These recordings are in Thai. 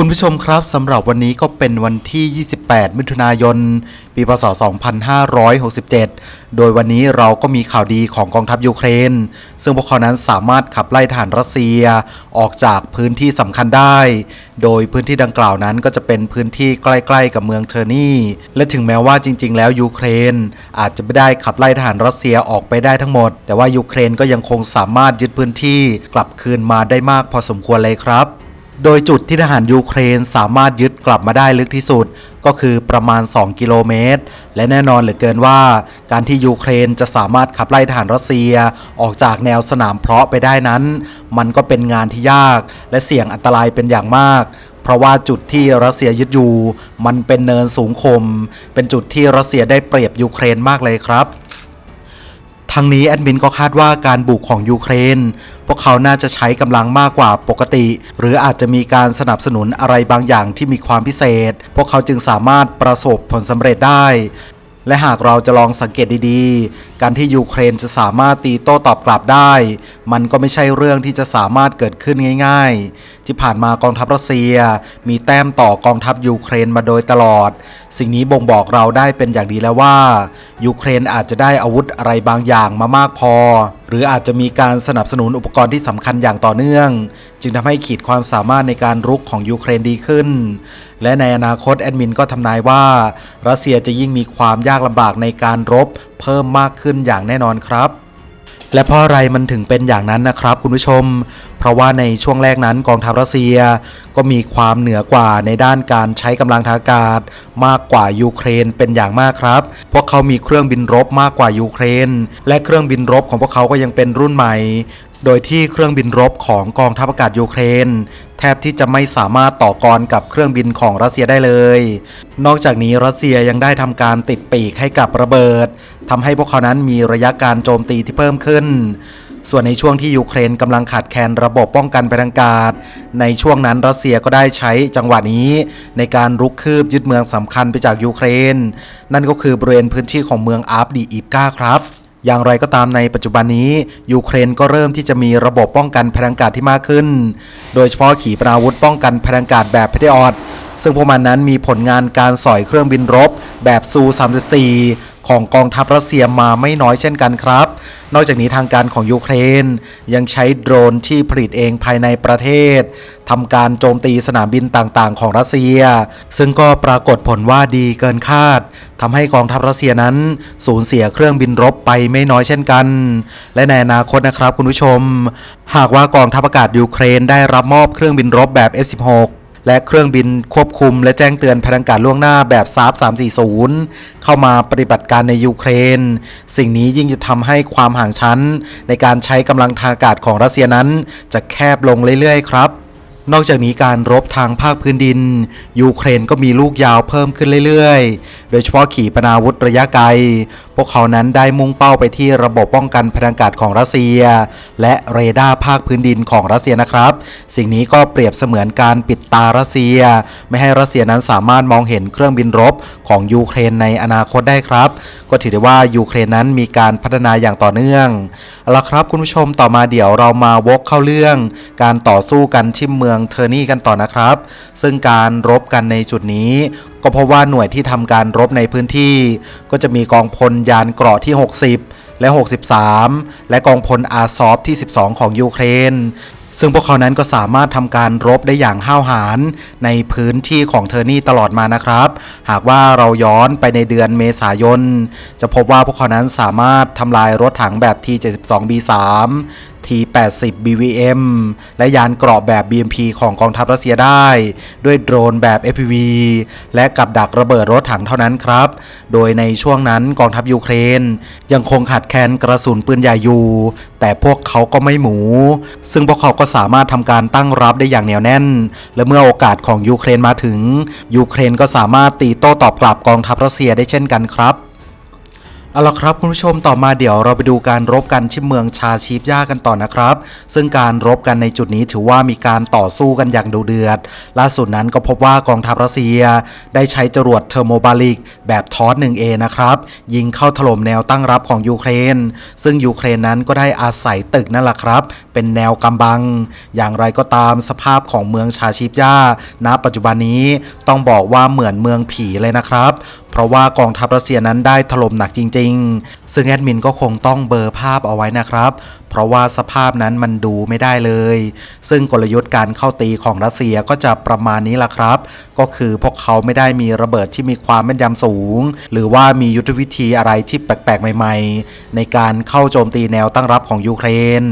คุณผู้ชมครับสำหรับวันนี้ก็เป็นวันที่ 28 มิถุนายน ปีพศ 2567 โดยวันนี้เราก็มีข่าวดีของกองทัพยูเครน ซึ่งพวกเขานั้นสามารถขับไล่ทหารรัสเซียออกจากพื้นที่สำคัญได้ โดยพื้นที่ดังกล่าวนั้นก็จะเป็นพื้นที่ใกล้ๆกับเมืองเทอร์นีและถึงแม้ว่าจริง ๆ แล้วยูเครน อาจจะไม่ได้ขับไล่ทหารรัสเซียออกไปได้ทั้งหมด แต่ว่ายูเครนก็ยังคงสามารถยึดพื้นที่กลับคืนมาได้มากพอสมควรเลยครับ โดยจุดที่ทหารยูเครนสามารถยึดกลับมาได้ลึกที่สุด ก็คือประมาณ 2 กิโลเมตร และแน่นอนเหลือเกินว่า การที่ยูเครนจะสามารถขับไล่ทหารรัสเซีย ออกจากแนวสนามเพาะไปได้นั้น มันก็เป็นงานที่ยาก และเสี่ยงอันตรายเป็นอย่างมากเพราะว่าจุดที่รัสเซียยึดอยู่ มันเป็นเนินสูงคม เป็นจุดที่รัสเซียได้เปรียบยูเครนมากเลยครับ ทั้งนี้แอดมินก็คาดว่าการบุกของยูเครน พวกเขาน่าจะใช้กำลังมากกว่าปกติ หรืออาจจะมีการสนับสนุนอะไรบางอย่างที่มีความพิเศษ พวกเขาจึงสามารถประสบผลสำเร็จได้ และหากเราจะลองสังเกตดีๆ การที่ยูเครนจะสามารถตีโต้ตอบกลับได้ มันก็ไม่ใช่เรื่องที่จะสามารถเกิดขึ้นง่ายๆ ที่ผ่านมากองทัพรัสเซีย มีแต้มต่อกองทัพยูเครนมาโดยตลอด สิ่งนี้บ่งบอกเราได้เป็นอย่างดีแล้วว่ายูเครนอาจจะได้อาวุธอะไรบางอย่างมามากพอ หรืออาจจะมีการสนับสนุนอุปกรณ์ที่สำคัญอย่างต่อเนื่อง จึงทำให้ขีดความสามารถในการรุกของยูเครนดีขึ้น และในอนาคตแอดมินก็ทำนายว่า รัสเซียจะยิ่งมีความยากลำบากในการรบเพิ่มมากขึ้นอย่างแน่นอนครับ และเพราะอะไรมันถึงเป็นอย่างนั้นนะครับ คุณผู้ชม เพราะว่าในช่วงแรกนั้นกองทัพรัสเซีย ก็มีความเหนือกว่าในด้านการใช้กำลังทางอากาศ มากกว่ายูเครนเป็นอย่างมากครับ พวกเขามีเครื่องบินรบมากกว่ายูเครน และเครื่องบินรบของพวกเขาก็ยังเป็นรุ่นใหม่ โดยที่เครื่องบินรบของกองทัพอากาศยูเครน แทบที่จะไม่สามารถต่อกรกับเครื่องบินของรัสเซียได้เลย นอกจากนี้รัสเซียยังได้ทำการติดปีกให้กับระเบิดทำให้พวกเขานั้นมีระยะการโจมตีที่เพิ่มขึ้น ส่วนในช่วงที่ยูเครนกำลังขาดแคลนระบบป้องกันไปทางกาศ ในช่วงนั้นรัสเซียก็ได้ใช้จังหวะนี้ ในการรุกคืบยึดเมืองสำคัญไปจากยูเครน นั่นก็คือบริเวณพื้นที่ของเมืองอาร์ฟดีอีฟกาครับ อย่างไรก็ตามในปัจจุบันนี้ยูเครนก็เริ่มที่จะมีระบบป้องกันพลังกาศที่มากขึ้น โดยเฉพาะขีปนาวุธป้องกันพลังกาศแบบเพเทออดซึ่งพวกมันนั้นมีผลงานการสอยเครื่องบินรบแบบซู 34 ของกองทัพรัสเซียมาไม่น้อยเช่นกันครับ นอกจากนี้ทางการของยูเครน ยังใช้โดรนที่ผลิตเองภายในประเทศทำการโจมตีสนามบินต่างๆ ของรัสเซีย ซึ่งก็ปรากฏผลว่าดีเกินคาด ทำให้กองทัพรัสเซียนั้นสูญเสียเครื่องบินรบไปไม่น้อยเช่นกัน และในอนาคตนะครับคุณผู้ชม หากว่ากองทัพอากาศยูเครนได้รับมอบเครื่องบินรบแบบ F16 และเครื่องบินควบคุมและแจ้งเตือนพลังการล่วงหน้าแบบซาร์340 เข้ามาปฏิบัติการในยูเครน สิ่งนี้ยิ่งจะทำให้ความห่างชั้น ในการใช้กำลังทางอากาศของรัสเซียนั้น จะแคบลงเรื่อยๆ ครับนอกจากนี้การรบทางภาคพื้นดิน ยูเครนก็มีลูกยาวเพิ่มขึ้นเรื่อยๆโดยเฉพาะขีปนาวุธระยะไกล พวกเขานั้นได้มุ่งเป้าไปที่ระบบป้องกันพลังกาศของรัสเซีย และเรดาร์ภาคพื้นดินของรัสเซียนะครับ สิ่งนี้ก็เปรียบเสมือนการปิดตารัสเซีย ไม่ให้รัสเซียนั้นสามารถมองเห็นเครื่องบินรบของยูเครนในอนาคตได้ครับ ก็ถือได้ว่ายูเครนนั้นมีการพัฒนาอย่างต่อเนื่องเอาละครับคุณผู้ชมต่อมาเดี๋ยวเรามาวกเข้าเรื่อง การต่อสู้กันที่เมืองเทอร์นี่กันต่อนะครับ ซึ่งการรบกันในจุดนี้ก็เพราะว่าหน่วยที่ทำการรบในพื้นที่ ก็จะมีกองพลยานเกราะที่ 60 และ 63 และกองพลอาซอฟที่ 12 ของยูเครน ซึ่งพวกเขานั้นก็สามารถทำการรบได้อย่างห้าวหาญในพื้นที่ของเทอร์นี่ตลอดมานะครับ หากว่าเราย้อนไปในเดือนเมษายน จะพบว่าพวกเขานั้นสามารถทำลายรถถังแบบ T72B3 T80 BVM และยานเกราะแบบ BMP ของกองทัพรัสเซียได้ ด้วยโดรนแบบ FPV และกับดักระเบิดรถถังเท่านั้นครับ โดยในช่วงนั้นกองทัพยูเครน ยังคงขาดแคลนกระสุนปืนใหญ่อยู่ แต่พวกเขาก็ไม่หมู ซึ่งพวกเขาก็สามารถทำการตั้งรับได้อย่างเหนียวแน่น และเมื่อโอกาสของยูเครนมาถึง ยูเครนก็สามารถตีโต้ตอบกลับกองทัพรัสเซียได้เช่นกันครับ เอาละครับคุณผู้ชมต่อมาเดี๋ยวเราไปดูการรบกันที่เมืองชาชีฟย่ากันต่อนะครับ ซึ่งการรบกันในจุดนี้ถือว่ามีการต่อสู้กันอย่างดุเดือด ล่าสุดนั้นก็พบว่ากองทัพรัสเซีย ได้ใช้จรวดเทอร์โมบาลิก แบบทอส 1A นะครับ ยิงเข้าถล่มแนวตั้งรับของยูเครน ซึ่งยูเครนนั้นก็ได้อาศัยตึกนั่นแหละครับ เป็นแนวกำบัง อย่างไรก็ตามสภาพของเมืองชาชีฟย่าณปัจจุบันนี้ต้องบอกว่าเหมือนเมืองผีเลยนะครับ ราะว่ากองทัพรัสเซียนั้นได้ถล่มหนักจริง ๆ ซึ่งแอดมินก็คงต้องเบอร์ภาพเอาไว้นะครับเพราะว่าสภาพนั้นมันดูไม่ได้เลย ซึ่งกลยุทธ์การเข้าตีของรัสเซียก็จะประมาณนี้ละครับ ก็คือพวกเขาไม่ได้มีระเบิดที่มีความแม่นยำสูง หรือว่ามียุทธวิธีอะไรที่แปลกๆ ใหม่ๆ ในการเข้าโจมตีแนวตั้งรับของยูเครน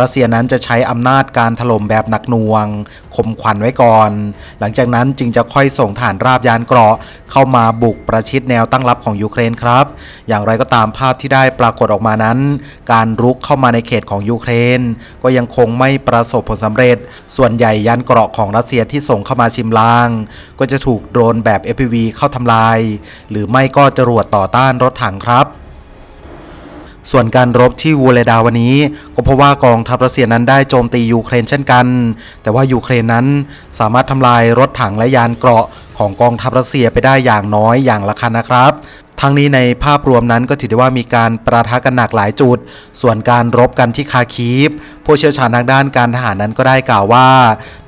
รัสเซียนั้นจะใช้อำนาจการถล่มแบบหนักหน่วงคมขวัญไว้ก่อน หลังจากนั้นจึงจะค่อยส่งฐานราบยานเกราะ เข้ามาบุกประชิดแนวตั้งรับของยูเครนครับ อย่างไรก็ตามภาพที่ได้ปรากฏออกมานั้น การรุกเข้ามาในเขตของยูเครน ก็ยังคงไม่ประสบผลสำเร็จ ส่วนใหญ่ยานเกราะของรัสเซียที่ส่งเข้ามาชิมลาง ก็จะถูกโดรนแบบ FPV เข้าทำลาย หรือไม่ก็จรวดต่อต้านรถถังครับส่วนการรบที่วูเลดาวันนี้ ก็เพราะว่ากองทัพรัสเซียนั้นได้โจมตียูเครนเช่นกัน แต่ว่ายูเครนนั้นสามารถทำลายรถถังและยานเกราะของกองทัพรัสเซียไปได้อย่างน้อยอย่างละคันนะครับ ทั้งนี้ในภาพรวมนั้นก็ถือได้ว่ามีการประทะกันหนักหลายจุด ส่วนการรบกันที่คาคีฟผู้เชี่ยวชาญทางด้านการทหารนั้นก็ได้กล่าวว่า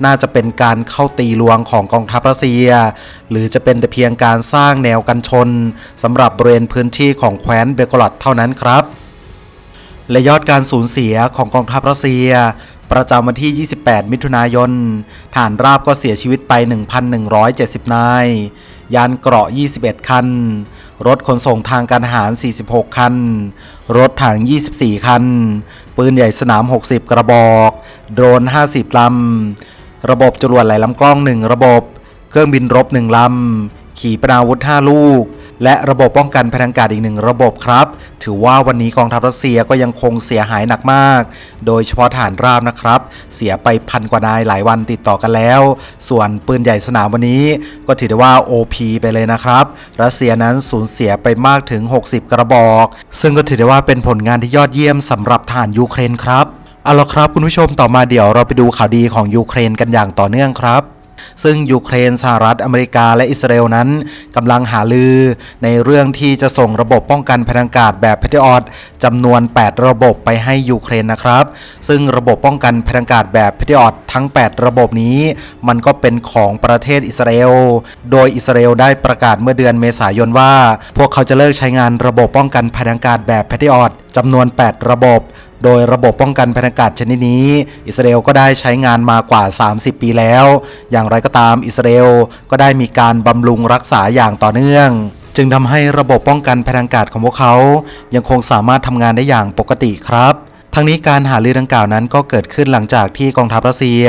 น่าจะเป็นการเข้าตีลวงของกองทัพรัสเซีย หรือจะเป็นแต่เพียงการสร้างแนวกันชนสำหรับบริเวณพื้นที่ของแคว้นเบโกรอดเท่านั้นครับ และยอดการสูญเสียของกองทัพรัสเซียประจำวันที่ 28 มิถุนายน ฐานราบก็เสียชีวิตไป 1,170 นาย ยานเกราะ 21 คัน รถขนส่งทางการทหาร 46 คัน รถถัง 24 คัน ปืนใหญ่สนาม 60 กระบอก โดรน 50 ลำ ระบบจรวดไหลลำกล้อง 1 ระบบ เครื่องบินรบ 1 ลำ ขีปนาวุธ 5 ลูก และระบบป้องกันพลังกาศอีกหนึ่งระบบครับ ถือว่าวันนี้กองทัพรัสเซียก็ยังคงเสียหายหนักมาก โดยเฉพาะฐานราบนะครับ เสียไปพันกว่านายหลายวันติดต่อกันแล้ว ส่วนปืนใหญ่สนามวันนี้ก็ถือได้ว่า OP ไปเลยนะครับ รัสเซียนั้นสูญเสียไปมากถึง 60 กระบอก ซึ่งก็ถือได้ว่าเป็นผลงานที่ยอดเยี่ยมสำหรับฐานยูเครนครับเอาละครับคุณผู้ชมต่อมาเดี๋ยวเราไปดูข่าวดีของยูเครนกันอย่างต่อเนื่องครับ ซึ่งยูเครนสหรัฐอเมริกาและอิสราเอลนั้นกำลังหาลือ ในเรื่องที่จะส่งระบบป้องกันพลังกาศแบบ Patriot จำนวน 8 ระบบไปให้ยูเครนนะครับ ซึ่งระบบป้องกันพลังกาศแบบ Patriot ทั้ง 8 ระบบนี้ มันก็เป็นของประเทศอิสราเอล โดยอิสราเอลได้ประกาศเมื่อเดือนเมษายนว่า พวกเขาจะเลิกใช้งานระบบป้องกันพลังกาศแบบ Patriot จำนวน 8 ระบบ โดยระบบป้องกันภัยางอากาศชนิดนี้ อิสราเอลก็ได้ใช้งานมากว่า 30 ปีแล้ว อย่างไรก็ตามอิสราเอลก็ได้มีการบำรุงรักษาอย่างต่อเนื่องจึงทำให้ระบบป้องกันภังอากาศของพวกเขา ยังคงสามารถทำงานได้อย่างปกติครับ ทั้งนี้การหารือดังกล่าวนั้นก็เกิดขึ้นหลังจากที่กองทัพรัสเซีย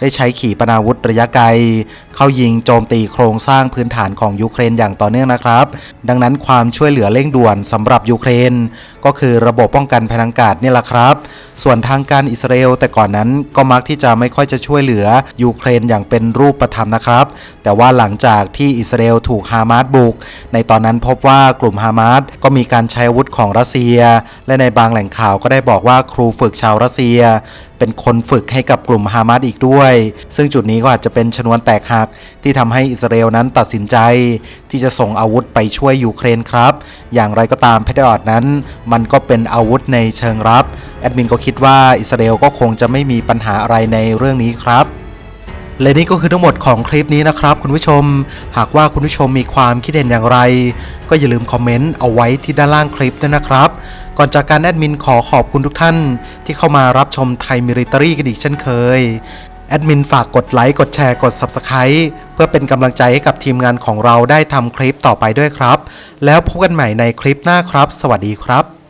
ได้ใช้ขีปนาวุธระยะไกลเข้ายิงโจมตีโครงสร้างพื้นฐานของยูเครนอย่างต่อเนื่องนะครับ ดังนั้นความช่วยเหลือเร่งด่วนสำหรับยูเครน ก็คือระบบป้องกันภังกาศนี่แหละครับ ส่วนทางการอิสราเอลแต่ก่อนนั้นก็มักที่จะไม่ค่อยจะช่วยเหลือยูเครนอย่างเป็นรูปธรรมนะครับ แต่ว่าหลังจากที่อิสราเอลถูกฮามาสบุก ในตอนนั้นพบว่ากลุ่มฮามาสก็มีการใช้อาวุธของรัสเซีย และในบางแหล่งข่าวก็ได้บอกว่าครูฝึกชาวรัสเซีย เป็นคนฝึกให้กับกลุ่มฮามาสอีกด้วย ซึ่งจุดนี้ก็อาจจะเป็นชนวนแตกหักที่ทำให้อิสราเอลนั้นตัดสินใจ ที่จะส่งอาวุธไปช่วยยูเครนครับ อย่างไรก็ตามเพดออดนั้น มันก็เป็นอาวุธในเชิงรับ แอดมินก็คิดว่าอิสราเอลก็คงจะไม่มีปัญหาอะไรในเรื่องนี้ครับและนี่ก็คือทั้งหมดของคลิปนี้นะครับคุณผู้ชม หากว่าคุณผู้ชมมีความคิดเห็นอย่างไร ก็อย่าลืมคอมเมนต์เอาไว้ที่ด้านล่างคลิปด้วยนะครับ ก่อนจากการแอดมินขอขอบคุณทุกท่าน ที่เข้ามารับชมไทยมิริตอรี่กันอีกเช่นเคย แอดมินฝากกดไลค์ กดแชร์ กด Subscribe เพื่อเป็นกำลังใจให้กับทีมงานของเราได้ทำคลิปต่อไปด้วยครับ แล้วพบกันใหม่ในคลิปหน้าครับ สวัสดีครับ